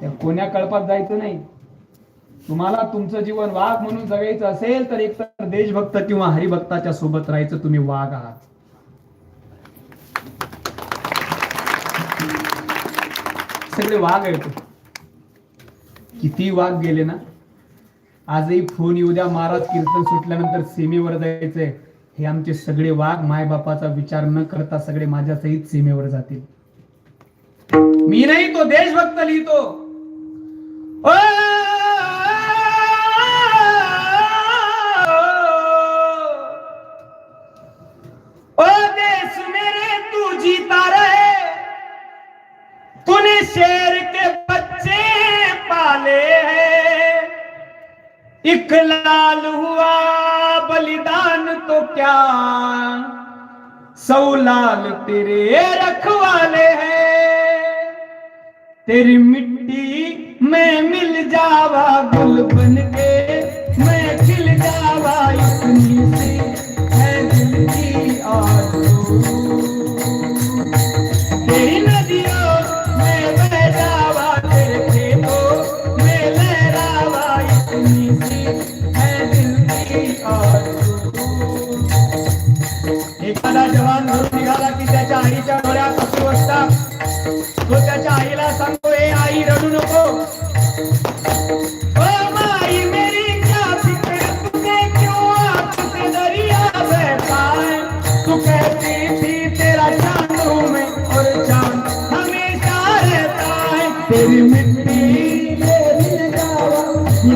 त्या कोण्या कळपात जायचं नाही. तुम्हाला तुमचं जीवन वाघ म्हणून जगायचं असेल तर एकतर देशभक्त किंवा हरिभक्ताच्या सोबत राहायचं तुम्ही वाघ आहात. सगळे वाघ आहेत. किती वाघ गेले ना? आजही फोन येऊ द्या महाराज कीर्तन सुटल्यानंतर सीमेवर जायचंय. हे आमचे सगळे वाघ मायबापाचा विचार न करता सगळे माझ्या सहित सीमेवर जातील. मी नाही तो। देशभक्त लिहितो देश मेरे, तू जीता रहे। तूने शेर के बच्चे पाले हैं। एक लाल हुआ बलिदान तो क्या? सौ लाल तेरे हैं तेरी मिट्टी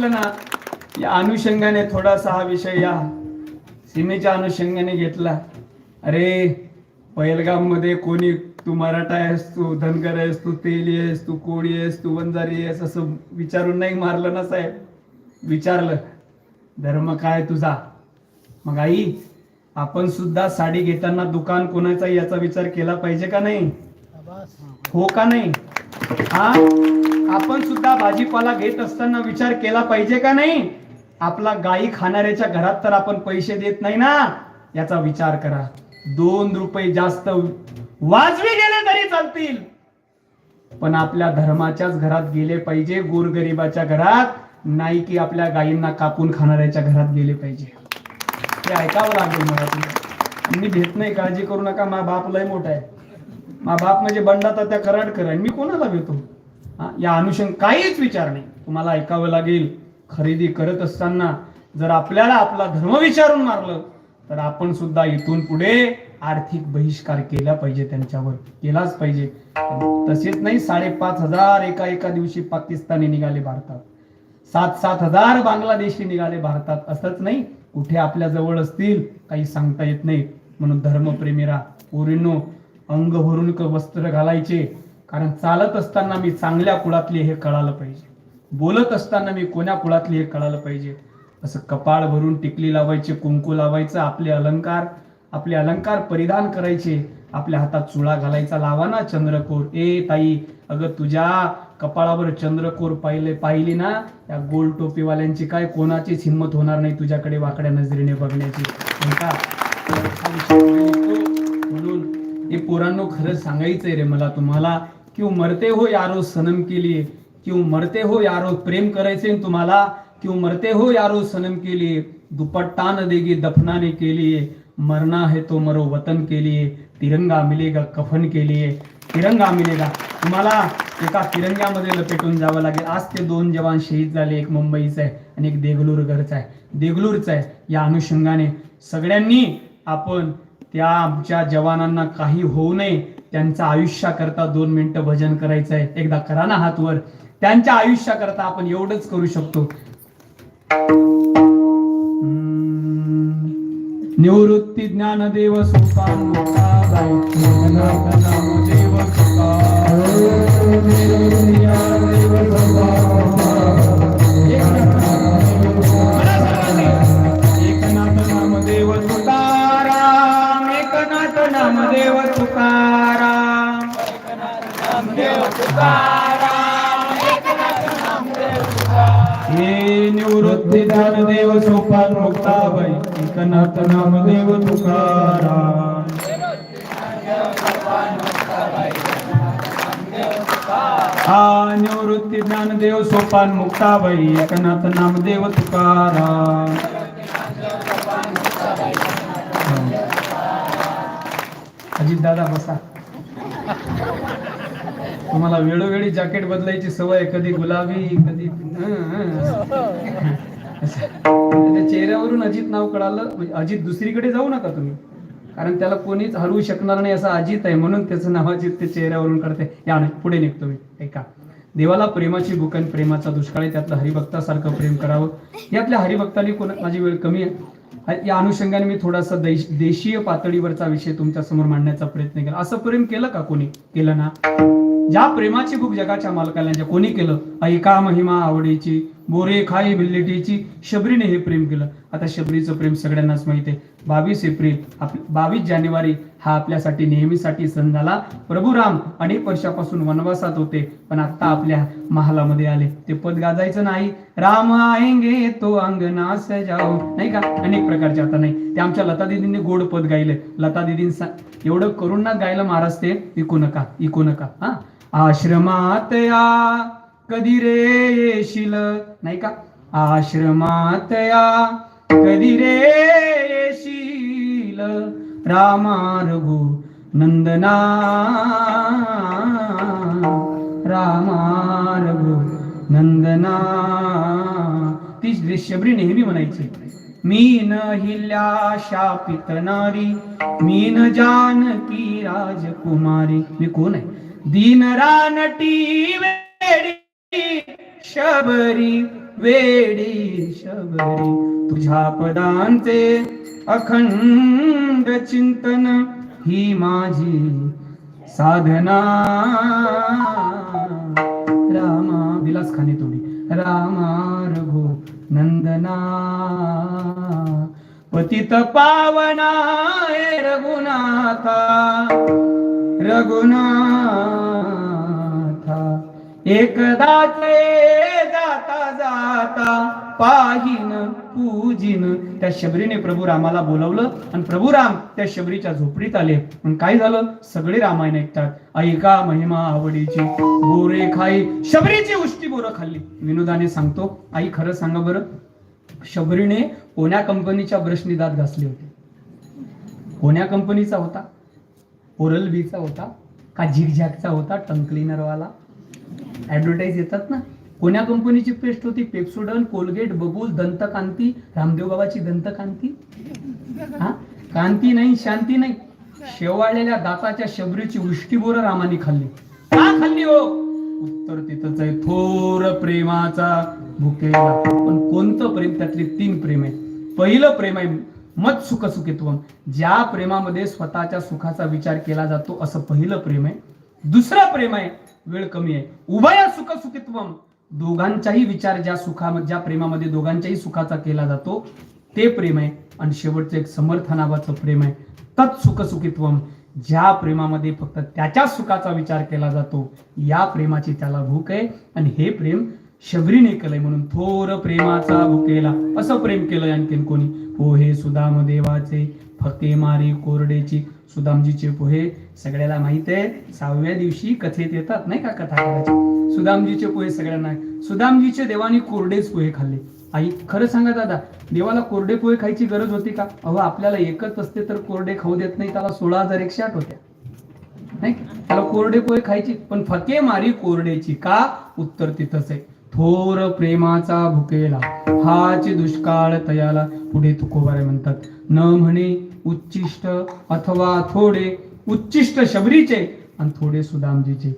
असलं ना या अनुषंगाने थोडासा हा विषय या सीमेच्या अनुषंगाने घेतला. अरे पहिलगाममध्ये कोणी तू मराठा आहेस तू धनगर आहेस तू तेली आहेस तू कोळी आहेस तू वंजारी आहेस असं विचारून नाही मारलं ना साहेब? विचारलं धर्म काय तुझा? मग आई आपण सुद्धा साडी घेताना दुकान कोणाचा याचा विचार केला पाहिजे का नाही? हो का नाही? हा आपण सुद्धा भाजीपाला घेत असताना विचार केला पाहिजे का नाही? आपला गाई खाणाऱ्याच्या घरात तर आपण पैसे देत नाही ना? याचा विचार करा. दोन रुपये जास्त वाजवी गेले तरी चालतील. पण आपल्या धर्माच्याच घरात गेले पाहिजे गोरगरिबाच्या घरात नाही की आपल्या गायींना कापून खाणाऱ्याच्या घरात गेले पाहिजे. ते ऐकावं लागेल मला मी भेट नाही काळजी करू नका मा बाप लय मोठा आहे. मा बाप म्हणजे बंडा तर त्या कराडकर आहे. मी कोणाला भेटू? या अनुषंग काहीच विचार नाही. तुम्हाला ऐकावं लागेल खरेदी करत असताना जर आपल्याला आपला धर्म विचारून मारलं तर आपण सुद्धा इथून पुढे आर्थिक बहिष्कार केला पाहिजे त्यांच्यावर केलाच पाहिजे. तसेच नाही साडेपाच हजार एका एका दिवशी पाकिस्तानी निघाले भारतात. सात सात हजार बांगलादेशी निघाले भारतात. असंच नाही कुठे आपल्या जवळ असतील काही सांगता येत नाही. म्हणून धर्मप्रेमीरा पोरींनो अंग भरून वस्त्र घालायचे कारण चालत असताना मी चांगल्या कुळातली हे कळालं पाहिजे. बोलत असताना मी कोण्या कुळातली हे कळालं पाहिजे? असं कपाळ भरून टिकली लावायचे कुंकू लावायचं आपले अलंकार आपले अलंकार परिधान करायचे आपल्या हातात चुळा घालायचा लावा ना चंद्रकोर. ए ताई अगं तुझ्या कपाळावर चंद्रकोर पाहिले पाहिली ना? या गोल टोपीवाल्यांची काय कोणाचीच हिंमत होणार नाही तुझ्याकडे वाकड्या नजरेने बघण्याची. का म्हणून हे पोरांनो खरंच सांगायचंय रे मला तुम्हाला. क्यों मरते हो यारो सनम के लिए? क्यों मरते हो यारो प्रेम करायचे तुम्हाला? क्यों मरते हो यारो सनम के लिए? दुपट्टा न देगी दफनाने के लिए। मरना है तो मरो वतन के लिए। तिरंगा मिलेगा कफन के लिए। तिरंगा मिलेगा। तुम्हाला एका तिरंग्यामध्ये लपेटून जावं लागेल. आज ते दोन जवान शहीद झाले. एक मुंबईचा आहे आणि एक देगलूरगडचा आहे. देगलूरचा आहे. या अनुषंगाने सगळ्यांनी आपण त्या आमच्या जवानांना काही होऊ नये. त्यांच्या आयुष्याकरता दोन मिनिटं भजन करायचं आहे. एकदा करा ना हात वर त्यांच्या आयुष्याकरता आपण एवढंच करू शकतो. निवृत्ती ज्ञानदेव देव सुखा हे निवृत्ती ज्ञानदेव सोपान मुक्ताबाई एकनाथ नामदेव तुकाराम. हा निवृत्ती ज्ञानदेव सोपान मुक्ताबाई एकनाथ नामदेव तुकाराम. अजित दादा बसा. तुम्हाला वेळोवेळी जॅकेट बदलायची सवय कधी गुलाबी कधी त्या चेहऱ्यावरून अजित नाव कळालं म्हणजे अजित दुसरीकडे जाऊ नका तुम्ही. कारण त्याला कोणीच हरवू शकणार नाही असं अजित आहे म्हणून त्याचं नाव अजित ते चेहऱ्यावरून करते या नाही पुढे निघतो मी ऐका. देवाला प्रेमाची बुकन प्रेमाचा दुष्काळ आहे त्यातलं हरिभक्तासारखं प्रेम करावं. यातल्या हरिभक्तांनी कोण माझी वेळ कमी आहे. या अनुषंगाने मी थोडासा देश देशीय पातळीवरचा विषय तुमच्यासमोर मांडण्याचा प्रयत्न केला. असं प्रेम केलं का कोणी? केलं ना? ज्या प्रेमाची भूक जगाच्या मालकाला कोणी केलं? ऐका महिमा आवडीची बोरे खाई बिल्लिटीची शबरीने हे प्रेम केलं. आता शबरीचं प्रेम सगळ्यांनाच माहीत आहे. बावीस एप्रिल आप बावीस जानेवारी हा आपल्यासाठी नेहमीसाठी सण झाला. प्रभू राम अनेक वर्षापासून वनवासात होते पण आता आपल्या महालामध्ये आले. ते पद गाजायचं नाही. राम आएंगे तो अंगना सजाओ नाही का? अनेक प्रकारचे आता नाही. ते आमच्या लता दिदींनी गोड पद गायले. लता दिदींचा एवढं करून ना महाराज ते इकू नका इकू नका. हा? आश्रमात या कधी रे येशील? नाही का? आश्रमात या कधी रे येशील? रामा रघु नंदना रामा रघु नंदना. तीच दृश्यभरी नेहमी म्हणायची. मीन हिल्या शापित नारी मीन जानकी राजकुमारी. मी कोण आहे? दिनरानटी वेडी शबरी वेडी शबरी. तुझ्या पदांचे अखंड चिंतन ही माझी साधना. रामा विलास खाने तोडी. रामा रघु नंदना पतित पावना रघुनाथा. रघुनाथा. एकदाचे जाता जाता पाहिन पूजिन. त्या शबरीने प्रभू रामाला बोलवलं आणि प्रभू राम त्या शबरीच्या झोपडीत आले. पण काय झालं? सगळे रामायण ऐकतात. ऐका महिमा आवडीची बोरे खाई. शबरीची उष्टी बोरं खाल्ली. विनोदाने सांगतो आई खरं सांगा बरं. शबरीने कोण्या कंपनीच्या ब्रशनी दात घासले होते. कोण्या कंपनीचा होता. ओरल बीचा होता का झिकझॅकचा होता टंग क्लिनरवाला? ॲडव्हर्टाईज येतात ना? कोण्या कंपनीची पेस्ट होती? पेप्सोडन कोलगेट बबूल दंतकांती रामदेव बाबाची दंतकांती? हा? कांती नाही शांती नाही. शेवाळलेल्या दाताच्या शबरीची उष्टी बोरं रामाने खाल्ली. का खाल्ली हो? उत्तर तिथंच आहे थोर प्रेमाचा भुकेला. पण कोणतं प्रेम? त्यातले तीन प्रेम आहे पहिलं प्रेम आहे मत सुख सुखित्वम ज्या प्रेमामध्ये स्वतःच्या सुखाचा विचार केला जातो असं पहिलं प्रेम आहे. दुसरं प्रेम आहे वेळ कमी आहे. उभय सुख सुखित्वम दोघांचाही विचार ज्या सुखा ज्या प्रेमामध्ये दोघांच्याही सुखाचा केला जातो ते प्रेम आहे. आणि शेवटचं एक समर्थनाबाचं प्रेम आहे. तत् सुख सुखित्वम ज्या प्रेमामध्ये फक्त त्याच्या सुखाचा विचार केला जातो या प्रेमाची त्याला भूक आहे. आणि हे प्रेम शबरीने कलय म्हणून थोर प्रेमाचा भुकेला असं प्रेम केलंय आणखीन कोणी? पोहे सुदाम देवाचे फके मारी कोरडेची सुदामजीचे पोहे. सगळ्याला माहीत आहे सहाव्या दिवशी कथेत येतात नाही का कथा सुदामजीचे पोहे सगळ्यांना सुदामजीचे देवाने कोरडेच पोहे खाल्ले. आई खरं सांगा दादा देवाला कोरडे पोहे खायची गरज होती का? अहो आपल्याला एकच असते तर कोरडे खाऊ देत नाही त्याला सोळा हजार एकशे आठ होत्या. नाही? त्याला कोरडे पोहे खायची पण फके मारी कोरडेची का? उत्तर तिथंच आहे. थोर प्रेमाचा भुकेला हाच दुष्काळ तयाला पुढे तुकोबारे म्हणतात. न म्हणे उच्चिष्ट अथवा थोडे उच्चिष्ट शबरीचे आणि थोडे सुदामजीचे.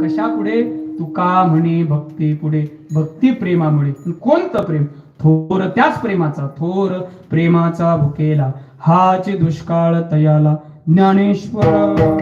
कशा पुढे? तुका म्हणे भक्ती पुढे भक्ती प्रेमामुळे. कोणतं प्रेम? थोर त्याच प्रेमाचा थोर प्रेमाचा भुकेला हाच दुष्काळ तयाला. ज्ञानेश्वर.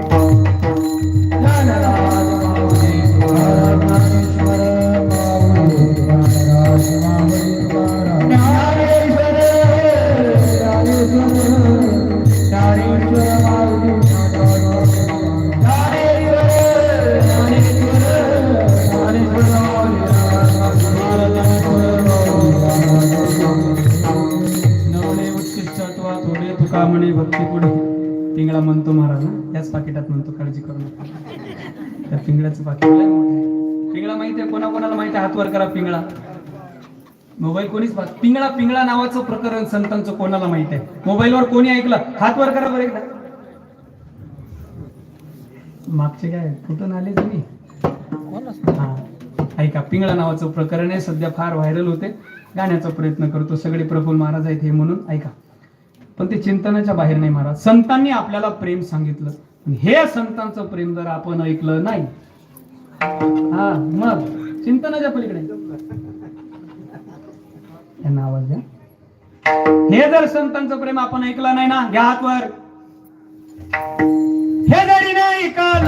म्हणे भक्ती पुढे पिंगळा म्हणतो महाराज याच पाकिटात म्हणतो काळजी करू नका त्या पिंगळाचं पाकिट पिंगळा माहिती आहे कोणाकोणाला माहिती आहे हातवर करा पिंगळा. मोबाईल कोणीच पिंगळा पिंगळा नावाचं प्रकरण संतांचं कोणाला माहीत आहे? मोबाईलवर कोणी ऐकलं? हात वर करा बरे एकदा. मागचे काय कुठून आले तुम्ही? ऐका पिंगळा नावाचं प्रकरण आहे. सध्या फार व्हायरल होते. गाण्याचा प्रयत्न करतो. सगळे प्रफुल महाराज आहेत हे म्हणून. ऐका. पण ते चिंतनाच्या बाहेर नाही महाराज. संतांनी आपल्याला प्रेम सांगितलं. हे संतांचं प्रेम जर आपण ऐकलं नाही. हा मग. चिंतनाच्या पलीकडे. त्यांना आवाज द्या हे जर संतांचं प्रेम आपण ऐकलं नाही ना घ्या हातवर हे जरी नाही काल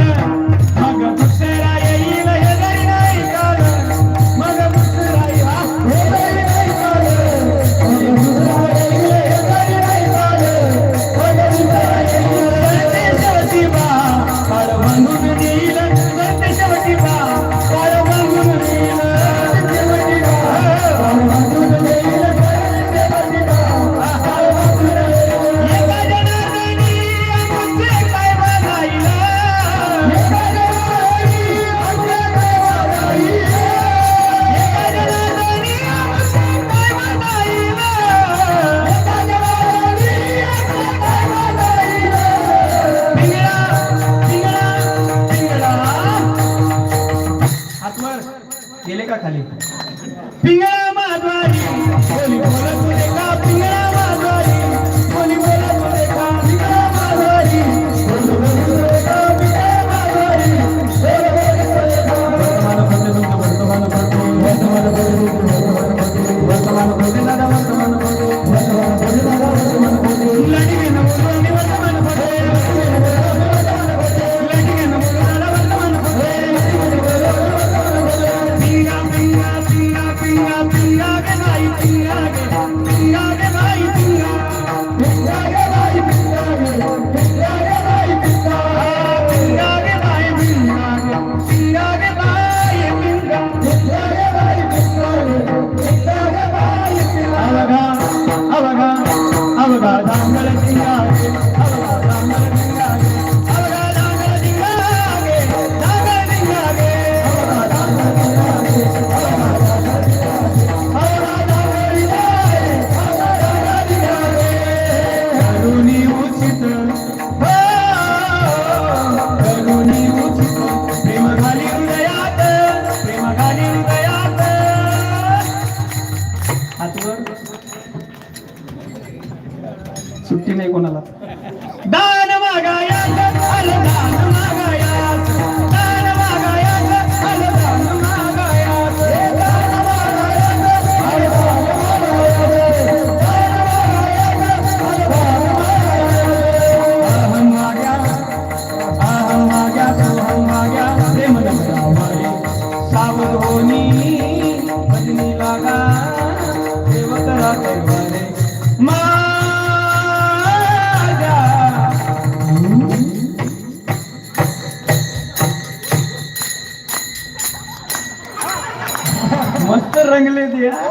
yeah.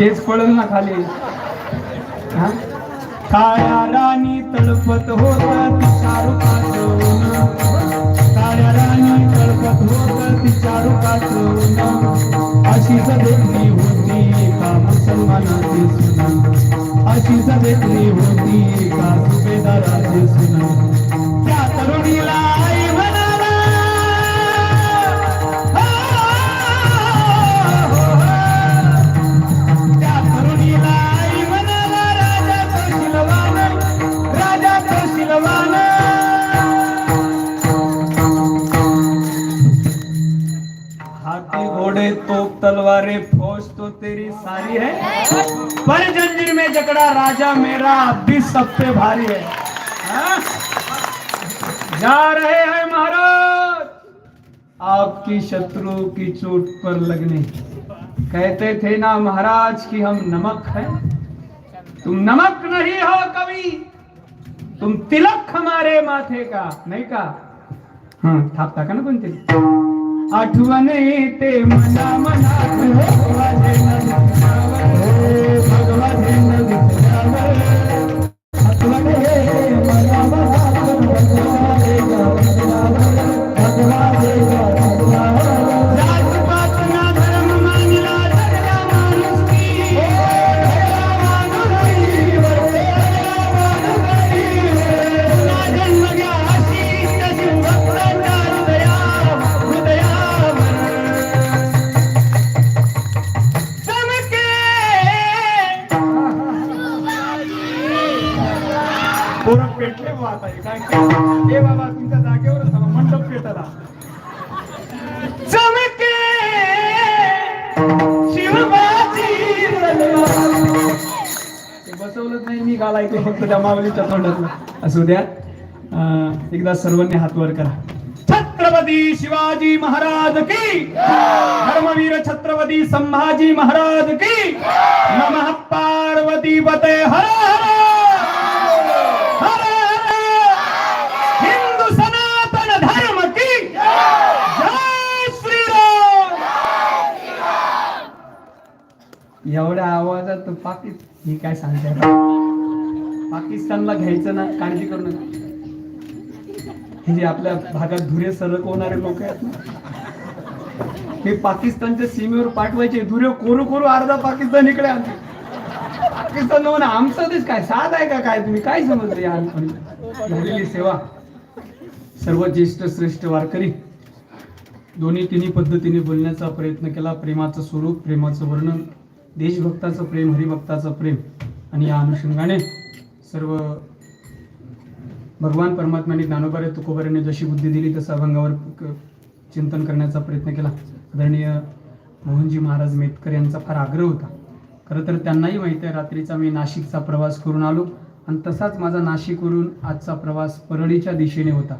तेच पडल ना खाली. काळ्या राणी तळपत होत तिच्या रूपाचं काळ्या राणी तळपत होत तिच्या रूपाचं ऊन. अशीच देखणी होती का मुसलमानाची सुना. अशीच देखणी होती का सुभेदाराची सुना. जकड़ा राजा मेरा अब भी सब पे भारी है हाँ? जा रहे हैं महाराज आपकी शत्रु की चोट पर लगने कहते थे ना महाराज कि हम नमक हैं तुम नमक नहीं हो कभी तुम तिलक हमारे माथे का नाही का हा थापता का ना कोणते आठवण येते मना मनात भगवाने ऐकलं फक्त त्या माऊलीच्या तोंडातलं असू द्या. एकदा सर्वांनी हात वर करा. छत्रपती शिवाजी महाराज की! धर्मवीर छत्रपती संभाजी महाराज की! नमः पार्वती पते हर हर! हिंदू सनातन धर्म की! जय श्रीराम! एवढ्या आवाजात पाकिस्तान मी काय सांगते पाकिस्तानला घ्यायचं ना काळजी करू नका. हे जे आपल्या भागात धुरे सरकवणारे लोक आहेत ना हे पाकिस्तानच्या सीमेवर पाठवायचे धुरे कोरू कोरू अर्धा पाकिस्तान इकडे आणते पाकिस्तान म्हणून आमचं देश काय साध आहे का काय तुम्ही? काय समजले या झालेली सेवा. सर्व ज्येष्ठ श्रेष्ठ वारकरी. दोन्ही तिन्ही पद्धतीने बोलण्याचा प्रयत्न केला. प्रेमाचं स्वरूप प्रेमाचं वर्णन देशभक्ताचं प्रेम हरिभक्ताचं प्रेम आणि या अनुषंगाने सर्व भगवान परमात्म्याने ज्ञानोबारे तुकोबारेने जशी बुद्धी दिली तसं अभंगावर क- चिंतन करण्याचा प्रयत्न केला. आदरणीय मोहनजी महाराज मेतकर यांचा फार आग्रह होता. खरं तर त्यांनाही माहिती आहे रात्रीचा मी नाशिकचा प्रवास करून आलो. आणि तसाच माझा नाशिकवरून आजचा प्रवास परळीच्या दिशेने होता.